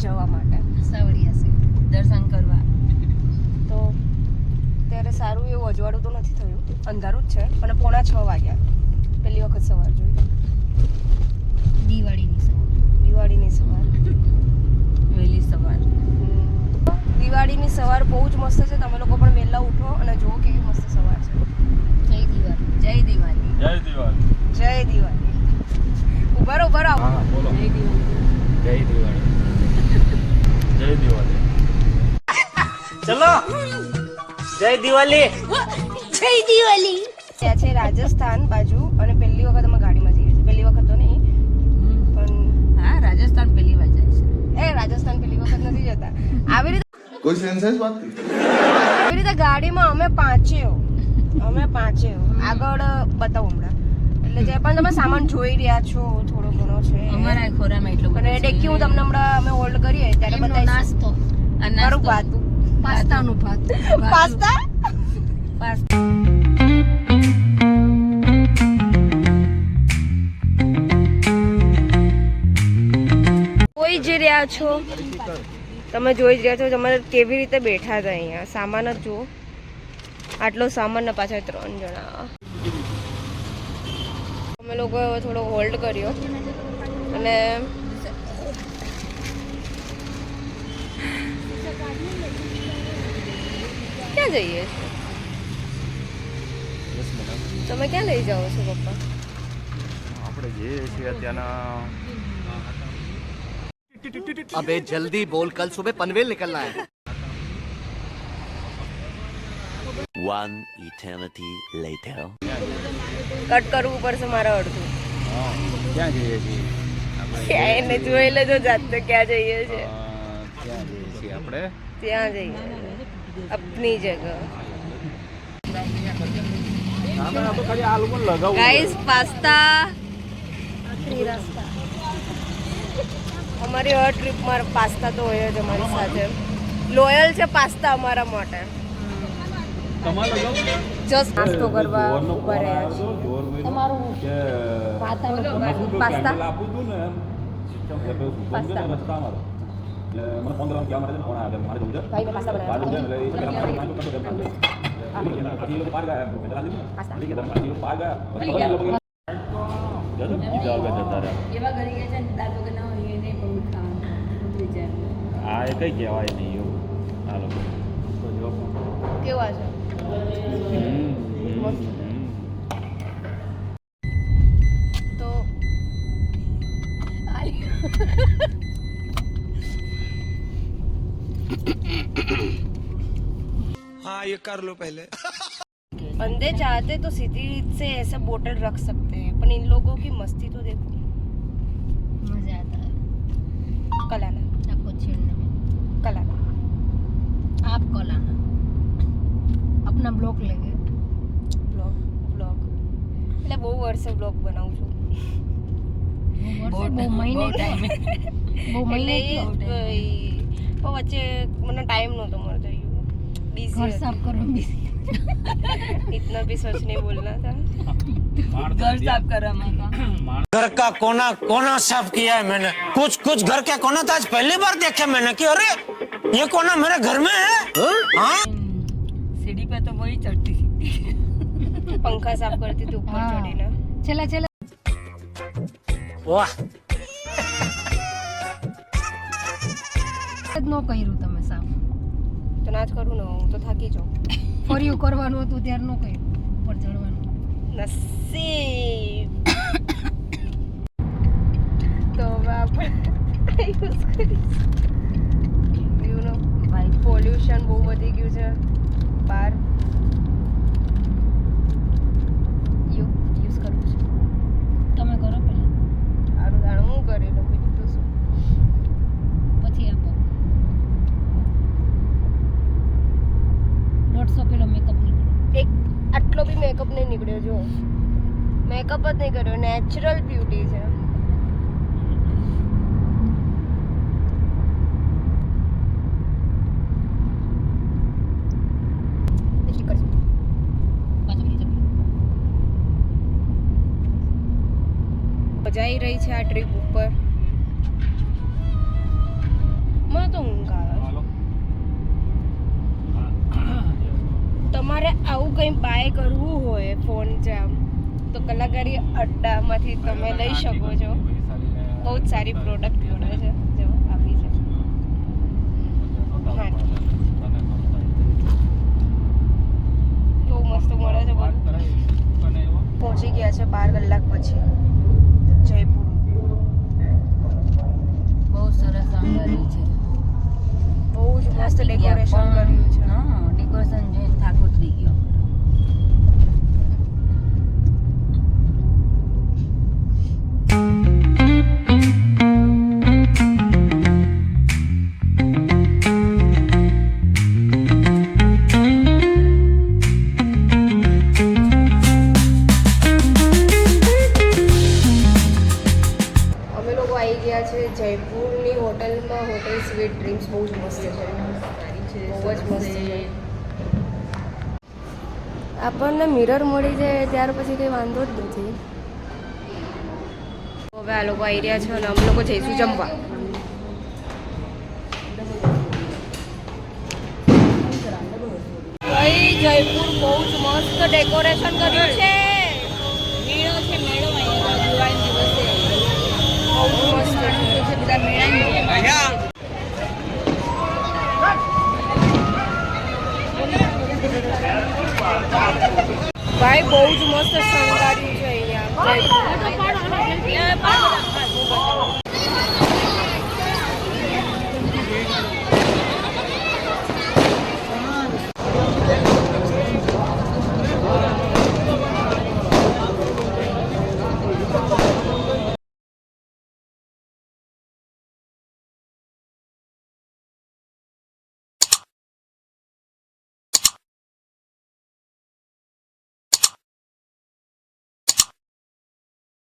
જવા માટે. સાવરિયા છે દર્શન કરવા. તો ત્યારે સારું એવું અજવાળું તો નથી થયું. અંધારું જ છે અને પોણા છ વાગ્યા. પહેલી વખત સવાર જોઈ. દિવાળીની સવાર. દિવાળીની સવાર. વહેલી સવાર. દિવાળીની સવાર બહુ જ મસ્ત છે. તમે લોકો પણ વહેલા ઉઠો અને જુઓ કેવી મસ્ત સવાર છે. જય દિવાળી જય દિવાળી ત્યાં છે રાજસ્થાન બાજુ અને પહેલી વખત અમે ગાડીમાં જઈએ છીએ. પહેલી વખત તો નહીં પણ હા રાજસ્થાન પહેલી વાર જાય છે. એ રાજસ્થાન પહેલી વખત નથી જતા. આવી રીતે કોઈ સેન્સેસ વાત આવી રીતે ગાડીમાં અમે પાંચેયો અમે પાંચેયો આગળ બતાવું હમણાં. એટલે જે પણ તમે સામાન જોઈ રહ્યા છો થોડો ઘણો છે. અમારા ખોરામાં એટલું અને ડેકી હું તમને હમણાં અમે હોલ્ડ કરીએ ત્યારે બતાવીશ. નાસ્તો. અનારું ભાતું પાસ્તાનું ભાત. પાસ્તા? પાસ્તા. જોઈ જ રહ્યા છો. તમે જોઈ જ રહ્યા છો તમારે કેવી રીતે બેઠા હતા અહીંયા. સામાન જ જુઓ. આટલો સામાન ને પાછા ત્રણ જણા. અમે લોકો થોડો હોલ્ડ કર્યો. અને ક્યાં જઈએ? છીએ તમે ક્યાં લઈ જાઓ છો પપ્પા? આપણે જઈએ છીએ અત્યારના અબે જલ્દી બોલ કલ સુબહ પનવેલ નીકળના હે One eternity later. કટ કરવું પડશે મારા અડધું. ક્યાં જઈએ છીએ? એને જોઈ લેજો જાત તો ક્યાં જઈએ છીએ. ક્યાં જઈએ છીએ આપણે? ત્યાં જઈએ અપની जगह। गाइस પાસ્તા અમારી હર ટ્રીપમાં પાસ્તા તો હોય જ અમારી સાથે. લોયલ છે પાસ્તા અમારા માટે. જસ્ટ નાસ્તો કરવા ઊભા રહ્યા છે. તમારું પાસ્તા પાસ્તા. એટલે મને ફોન કરવાનું કહેવા માટે છે ફોન આવ્યો મારે જવું છે? ભાઈ મેં પાસ્તા છે બનાવ્યા એટલે એ પેલા મારે પાંચ વખત એમ થાય. એટલે हाँ ये कर लो पहले बंदे चाहते तो सीधी से ऐसे बोतल रख सकते हैं पर इन लोगों की मस्ती तो देखो मजा आता है कलाना आपको छेड़ने में कलाना आप कल आना अपना ब्लॉक लेंगे બ્લોગ બ્લોગ એટલે બહુ વર્ષે બ્લોગ બનાવું છું બહુ મહિને ટાઈમે બહુ મહિને એટલે એ પણ વચ્ચે મને ટાઈમ નહોતો મળતો ઘર बिजी સાફ કરો બીજી इतना भी सच नहीं बोलना था ઘર સાફ કરવામાં घर का कोना कोना साफ किया है मैंने कुछ कुछ घर के कोना तो आज पहली बार देखे मैंने कि अरे ये कोना मेरे घर में है हाँ સીડી पे तो वही चढ़ती थी पंखा साफ करती थी ऊपर हाँ। चढ़ी ना છેલ્લા છેલ્લા वाह જ ન કર્યું તમે સાફ તો ના જ કરું ને હું તો થાકી જાઉં. ફર્યું કરવાનું હતું ત્યારે ન કહ્યું ઉપર ચડવાનું નસીબ. તો હવે આપણે યુઝ કરીશ. ભાઈ પોલ્યુશન બહુ વધી ગયું છે બહાર યુ યુઝ કરવું છે તમે કરો પેલા આડું દાણું હું કરી લઉં બીજું તો શું પછી આપો દોઢસો કિલો મેકઅપ નીકળ્યો એક આટલો બી મેકઅપ નહીં નીકળ્યો જો મેકઅપ જ નહીં કર્યો નેચરલ બ્યુટી છે. આવી રહી છે આ ટ્રીપ ઉપર. મને તો ઊંઘ આવે છે. તમારે આવું કંઈ બાય કરવું હોય ફોન જેમ. તો કલાકારી અડ્ડામાંથી તમે લઈ શકો છો. બહુ જ સારી પ્રોડક્ટ મળે છે જો આવી છે. હા બહુ મસ્ત મળે છે પહોંચી ગયા છે બાર કલાક પછી. બહુ જ મસ્ત છે. આપણને મિરર મળી જાય ત્યાર પછી કંઈ વાંધો જ નથી. હવે આ લોકો આવી રહ્યા છે અને અમે લોકો જઈશું જમવા. જયપુર બહુ જ મસ્ત ડેકોરેશન કર્યું છે. મેળો છે મેળો અહીંયા દિવાળી દિવસે. બહુ જ મસ્ત છે. બધા મેળા